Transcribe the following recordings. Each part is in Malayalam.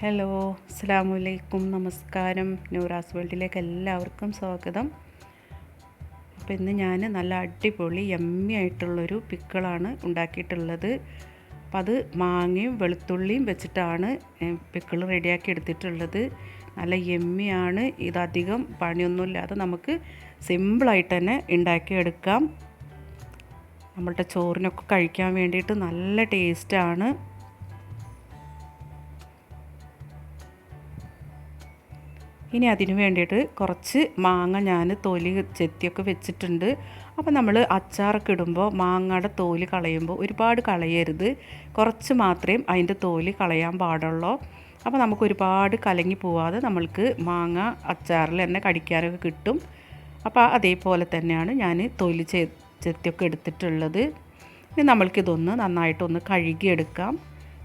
ഹലോ അസ്സാം വലൈക്കും നമസ്കാരം. ന്യൂറാസ് വേൾഡിലേക്ക് എല്ലാവർക്കും സ്വാഗതം. അപ്പോൾ ഇന്ന് ഞാൻ നല്ല അടിപൊളി യമ്മി ആയിട്ടുള്ളൊരു പിക്കിളാണ് ഉണ്ടാക്കിയിട്ടുള്ളത്. അപ്പോൾ അത് മാങ്ങയും വെളുത്തുള്ളിയും വെച്ചിട്ടാണ് പിക്കിൾ റെഡിയാക്കി എടുത്തിട്ടുള്ളത്. നല്ല യമ്മിയാണ് ഇതധികം പണിയൊന്നുമില്ലാതെ നമുക്ക് സിമ്പിളായിട്ട് തന്നെ ഉണ്ടാക്കിയെടുക്കാം നമ്മളുടെ ചോറിനൊക്കെ കഴിക്കാൻ വേണ്ടിയിട്ട് നല്ല ടേസ്റ്റാണ് ഇനി അതിനു വേണ്ടിയിട്ട് കുറച്ച് മാങ്ങ ഞാൻ തൊലി ചെത്തിയൊക്കെ വെച്ചിട്ടുണ്ട്. അപ്പോൾ നമ്മൾ അച്ചാറൊക്കെ ഇടുമ്പോൾ മാങ്ങയുടെ തോൽ കളയുമ്പോൾ ഒരുപാട് കളയരുത്. കുറച്ച് മാത്രമേ അതിന്റെ തോൽ കളയാൻ പാടുള്ളൂ. അപ്പോൾ നമുക്ക് ഒരുപാട് കലങ്ങി പോവാതെ നമ്മൾക്ക് മാങ്ങ അച്ചാറിൽ തന്നെ കടിക്കാനൊക്കെ കിട്ടും. അപ്പോൾ അതേപോലെ തന്നെയാണ് ഞാൻ തൊലി ചെ ചെത്തിയൊക്കെ എടുത്തിട്ടുള്ളത്. ഇനി നമ്മൾക്കിതൊന്ന് നന്നായിട്ടൊന്ന് കഴുകിയെടുക്കാം.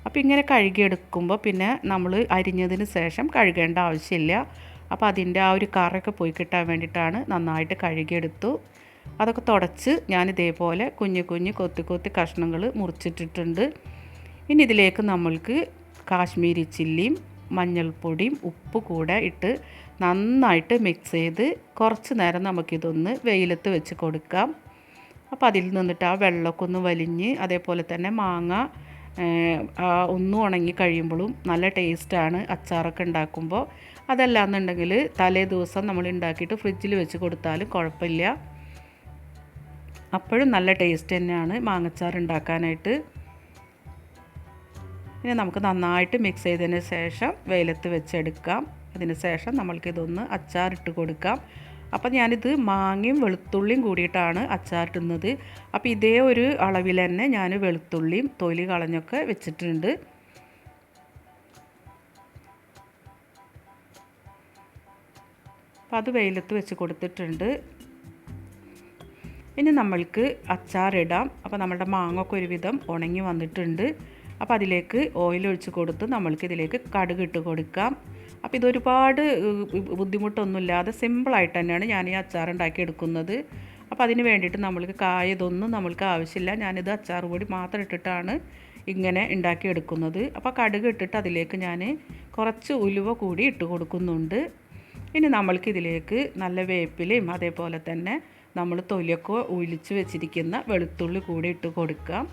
അപ്പോൾ ഇങ്ങനെ കഴുകിയെടുക്കുമ്പോൾ പിന്നെ നമ്മൾ അരിഞ്ഞതിന് ശേഷം കഴുകേണ്ട ആവശ്യമില്ല. അപ്പോൾ അതിന്റെ ആ ഒരു കറൊക്കെ പോയി കിട്ടാൻ വേണ്ടിയിട്ടാണ് നന്നായിട്ട് കഴുകിയെടുത്തു. അതൊക്കെ തുടച്ച് ഞാൻ ഇതേപോലെ കുഞ്ഞു കുഞ്ഞു കൊത്തി കൊത്തി കഷ്ണങ്ങൾ മുറിച്ചിട്ടിട്ടുണ്ട്. ഇനി ഇതിലേക്ക് നമ്മൾക്ക് കാശ്മീരി ചില്ലിയും മഞ്ഞൾപ്പൊടിയും ഉപ്പ് കൂടെ ഇട്ട് നന്നായിട്ട് മിക്സ് ചെയ്ത് കുറച്ച് നേരം നമുക്കിതൊന്ന് വെയിലത്ത് വെച്ച് കൊടുക്കാം. അപ്പോൾ അതിൽ നിന്നിട്ട് ആ വെള്ളമൊക്കെ ഒന്ന് വലിഞ്ഞ് അതേപോലെ തന്നെ മാങ്ങ ഒന്നും ഉണങ്ങി കഴിയുമ്പോഴും നല്ല ടേസ്റ്റാണ് അച്ചാറൊക്കെ ഉണ്ടാക്കുമ്പോൾ അതല്ല എന്നുണ്ടെങ്കിൽ തലേ ദിവസം നമ്മൾ ഉണ്ടാക്കിയിട്ട് ഫ്രിഡ്ജിൽ വെച്ച് കൊടുത്താലും കുഴപ്പമില്ല. അപ്പോഴും നല്ല ടേസ്റ്റ് തന്നെയാണ് മാങ്ങച്ചാർ ഉണ്ടാക്കാനായിട്ട്. ഇനി നമുക്ക് നന്നായിട്ട് മിക്സ് ചെയ്തതിന് ശേഷം വെയിലത്ത് വെച്ചെടുക്കാം. അതിന് ശേഷം നമ്മൾക്കിതൊന്ന് അച്ചാറിട്ട് കൊടുക്കാം. അപ്പം ഞാനിത് മാങ്ങയും വെളുത്തുള്ളിയും കൂടിയിട്ടാണ് അച്ചാറിട്ടുന്നത് അപ്പോൾ ഇതേ ഒരു അളവിൽ തന്നെ ഞാൻ വെളുത്തുള്ളിയും തൊലി കളഞ്ഞൊക്കെ വെച്ചിട്ടുണ്ട്. അപ്പോൾ അത് വെയിലത്ത് വെച്ച് കൊടുത്തിട്ടുണ്ട്. ഇനി നമ്മൾക്ക് അച്ചാറിടാം. അപ്പോൾ നമ്മളുടെ മാങ്ങൊക്കെ ഒരുവിധം ഉണങ്ങി വന്നിട്ടുണ്ട്. അപ്പോൾ അതിലേക്ക് ഓയിൽ ഒഴിച്ച് കൊടുത്ത് നമ്മൾക്ക് ഇതിലേക്ക് കടുക് ഇട്ട് കൊടുക്കാം. അപ്പോൾ ഇതൊരുപാട് ബുദ്ധിമുട്ടൊന്നുമില്ലാതെ സിമ്പിളായിട്ട് തന്നെയാണ് ഞാൻ ഈ അച്ചാർ ഉണ്ടാക്കി എടുക്കുന്നത്. അപ്പോൾ അതിന് വേണ്ടിയിട്ട് നമ്മൾക്ക് കായതൊന്നും നമ്മൾക്ക് ആവശ്യമില്ല. ഞാനിത് അച്ചാർ പൊടി മാത്രം ഇട്ടിട്ടാണ് ഇങ്ങനെ ഉണ്ടാക്കിയെടുക്കുന്നത് അപ്പോൾ കടുക് ഇട്ടിട്ട് അതിലേക്ക് ഞാൻ കുറച്ച് ഉലുവ കൂടി ഇട്ട് കൊടുക്കുന്നുണ്ട്. ഇനി നമ്മൾക്ക് ഇതിലേക്ക് നല്ല വേപ്പിലയും അതേപോലെ തന്നെ നമ്മൾ തൊലിയൊക്കെ ഒലിച്ച് വെച്ചിരിക്കുന്ന വെളുത്തുള്ളി കൂടി ഇട്ട് കൊടുക്കാം.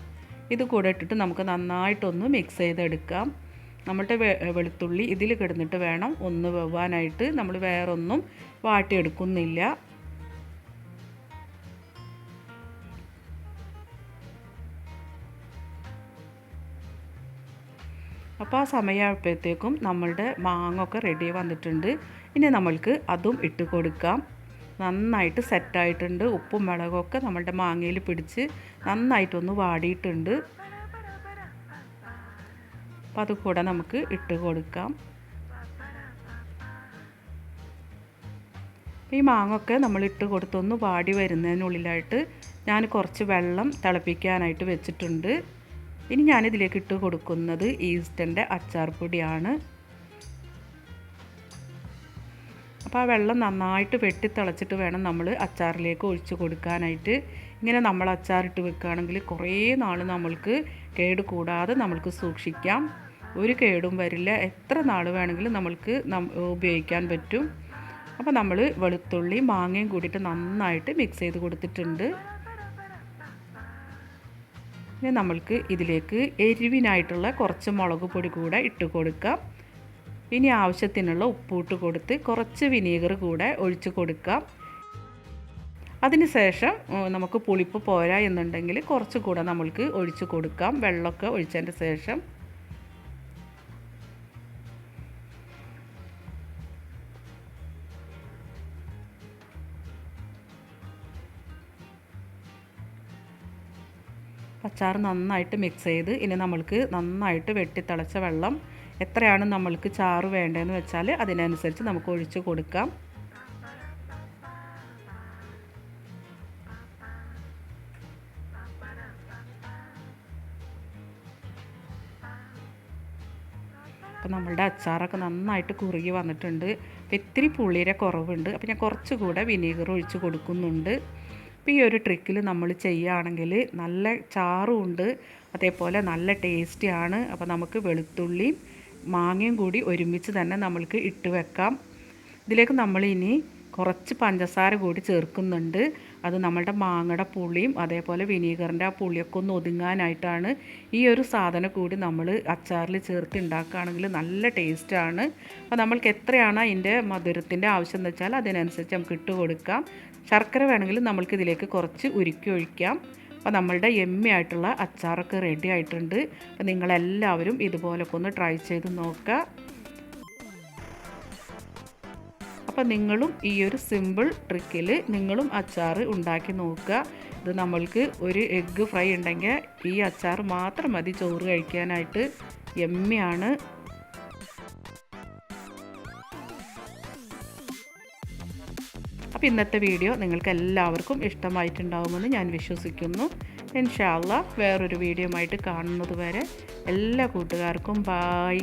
ഇത് കൂടെ ഇട്ടിട്ട് നമുക്ക് നന്നായിട്ടൊന്ന് മിക്സ് ചെയ്തെടുക്കാം. നമ്മളുടെ വെളുത്തുള്ളി ഇതിൽ കിടന്നിട്ട് വേണം ഒന്ന് വെവാനായിട്ട് നമ്മൾ വേറൊന്നും വാട്ടിയെടുക്കുന്നില്ല. അപ്പോൾ ആ സമയമായപ്പോഴത്തേക്കും നമ്മളുടെ മാങ്ങൊക്കെ റെഡി വന്നിട്ടുണ്ട്. ഇനി നമ്മൾക്ക് അതും ഇട്ട് കൊടുക്കാം. നന്നായിട്ട് സെറ്റായിട്ടുണ്ട്. ഉപ്പും മുളകൊക്കെ നമ്മളുടെ മാങ്ങയിൽ പിടിച്ച് നന്നായിട്ടൊന്ന് വാടിയിട്ടുണ്ട്. അപ്പോൾ അത് കൂടെ നമുക്ക് ഇട്ട് കൊടുക്കാം. ഈ മാങ്ങൊക്കെ നമ്മൾ ഇട്ട് കൊടുത്തൊന്ന് വാടി വരുന്നതിനുള്ളിലായിട്ട് ഞാൻ കുറച്ച് വെള്ളം തിളപ്പിക്കാനായിട്ട് വെച്ചിട്ടുണ്ട്. ഇനി ഞാനിതിലേക്ക് ഇട്ട് കൊടുക്കുന്നത് ഈസ്റ്റന്റെ അച്ചാർ പൊടിയാണ്. അപ്പോൾ ആ വെള്ളം നന്നായിട്ട് വെട്ടി തിളച്ചിട്ട് വേണം നമ്മൾ അച്ചാറിലേക്ക് ഒഴിച്ച് കൊടുക്കാനായിട്ട്. ഇങ്ങനെ നമ്മൾ അച്ചാറിട്ട് വെക്കുകയാണെങ്കിൽ കുറേ നാൾ നമ്മൾക്ക് കേട് കൂടാതെ നമ്മൾക്ക് സൂക്ഷിക്കാം. ഒരു കേടും വരില്ല. എത്ര നാൾ വേണമെങ്കിലും നമ്മൾക്ക് ഉപയോഗിക്കാൻ പറ്റും. അപ്പോൾ നമ്മൾ വെളുത്തുള്ളി മാങ്ങയും കൂടിയിട്ട് നന്നായിട്ട് മിക്സ് ചെയ്ത് കൊടുത്തിട്ടുണ്ട്. ഇനി നമ്മൾക്ക് ഇതിലേക്ക് എരിവിനായിട്ടുള്ള കുറച്ച് മുളക് പൊടി കൂടെ ഇട്ട് കൊടുക്കാം. ഇനി ആവശ്യത്തിനുള്ള ഉപ്പൂട്ട് കൊടുത്ത് കുറച്ച് വിനീഗർ കൂടെ ഒഴിച്ച് കൊടുക്കാം. അതിന് ശേഷം നമുക്ക് പുളിപ്പ് പോരാ എന്നുണ്ടെങ്കിൽ കുറച്ച് കൂടെ നമ്മൾക്ക് ഒഴിച്ച് കൊടുക്കാം. വെള്ളമൊക്കെ ഒഴിച്ചതിന്റെ ശേഷം. അച്ചാർ നന്നായിട്ട് മിക്സ് ചെയ്ത് ഇനി നമ്മൾക്ക് നന്നായിട്ട് വെട്ടിത്തിളച്ച വെള്ളം എത്രയാണ് നമ്മൾക്ക് ചാറ് വേണ്ടതെന്ന് വെച്ചാൽ അതിനനുസരിച്ച് നമുക്ക് ഒഴിച്ച് കൊടുക്കാം. അപ്പോൾ നമ്മളുടെ അച്ചാറൊക്കെ നന്നായിട്ട് കുറുകി വന്നിട്ടുണ്ട്. അപ്പോൾ ഇത്തിരി പുളിയുടെ കുറവുണ്ട്. അപ്പോൾ ഞാൻ കുറച്ചുകൂടെ വിനീഗർ ഒഴിച്ച് കൊടുക്കുന്നുണ്ട്. അപ്പോൾ ഈ ഒരു ട്രിക്കിൽ നമ്മൾ ചെയ്യുകയാണെങ്കിൽ നല്ല ചാറും ഉണ്ട്. അതേപോലെ നല്ല ടേസ്റ്റിയാണ്. അപ്പോൾ നമുക്ക് വെളുത്തുള്ളിയും മാങ്ങയും കൂടി ഒരുമിച്ച് തന്നെ നമ്മൾക്ക് ഇട്ട് വെക്കാം. ഇതിലേക്ക് നമ്മൾ ഇനി കുറച്ച് പഞ്ചസാര കൂടി ചേർക്കുന്നുണ്ട്. അത് നമ്മളുടെ മാങ്ങയുടെ പുളിയും അതേപോലെ വിനീഗറിന്റെ ആ പുളിയൊക്കെ ഒന്ന് ഒതുങ്ങാനായിട്ടാണ് ഈ ഒരു സാധനം കൂടി നമ്മൾ അച്ചാറിൽ ചേർത്ത് ഉണ്ടാക്കുകയാണെങ്കിൽ നല്ല ടേസ്റ്റാണ് അപ്പോൾ നമ്മൾക്ക് എത്രയാണ് അതിന്റെ മധുരത്തിന്റെ ആവശ്യം എന്ന് വെച്ചാൽ അതിനനുസരിച്ച് നമുക്ക് ഇട്ട് കൊടുക്കാം. ശർക്കര വേണമെങ്കിൽ നമ്മൾക്ക് ഇതിലേക്ക് കുറച്ച് ഉരുക്കി ഒഴിക്കാം. അപ്പോൾ നമ്മളുടെ എമ്മി ആയിട്ടുള്ള അച്ചാറൊക്കെ റെഡി ആയിട്ടുണ്ട്. അപ്പോൾ നിങ്ങളെല്ലാവരും ഇതുപോലൊക്കെ ഒന്ന് ട്രൈ ചെയ്ത് നോക്കുക. അപ്പോൾ നിങ്ങളും ഈ ഒരു സിമ്പിൾ ട്രിക്കിൽ നിങ്ങളും അച്ചാർ ഉണ്ടാക്കി നോക്കുക. ഇത് നമ്മൾക്ക് ഒരു എഗ്ഗ് ഫ്രൈ ഉണ്ടെങ്കിൽ ഈ അച്ചാർ മാത്രം മതി ചോറ് കഴിക്കാനായിട്ട്. എമ്മിയാണ് അപ്പോൾ ഇന്നത്തെ വീഡിയോ നിങ്ങൾക്ക് എല്ലാവർക്കും ഇഷ്ടമായിട്ടുണ്ടാകുമെന്ന് ഞാൻ വിശ്വസിക്കുന്നു. ഇൻഷാല്ല വേറൊരു വീഡിയോ ആയിട്ട് കാണുന്നത് വരെ എല്ലാ കൂട്ടുകാർക്കും ബായ്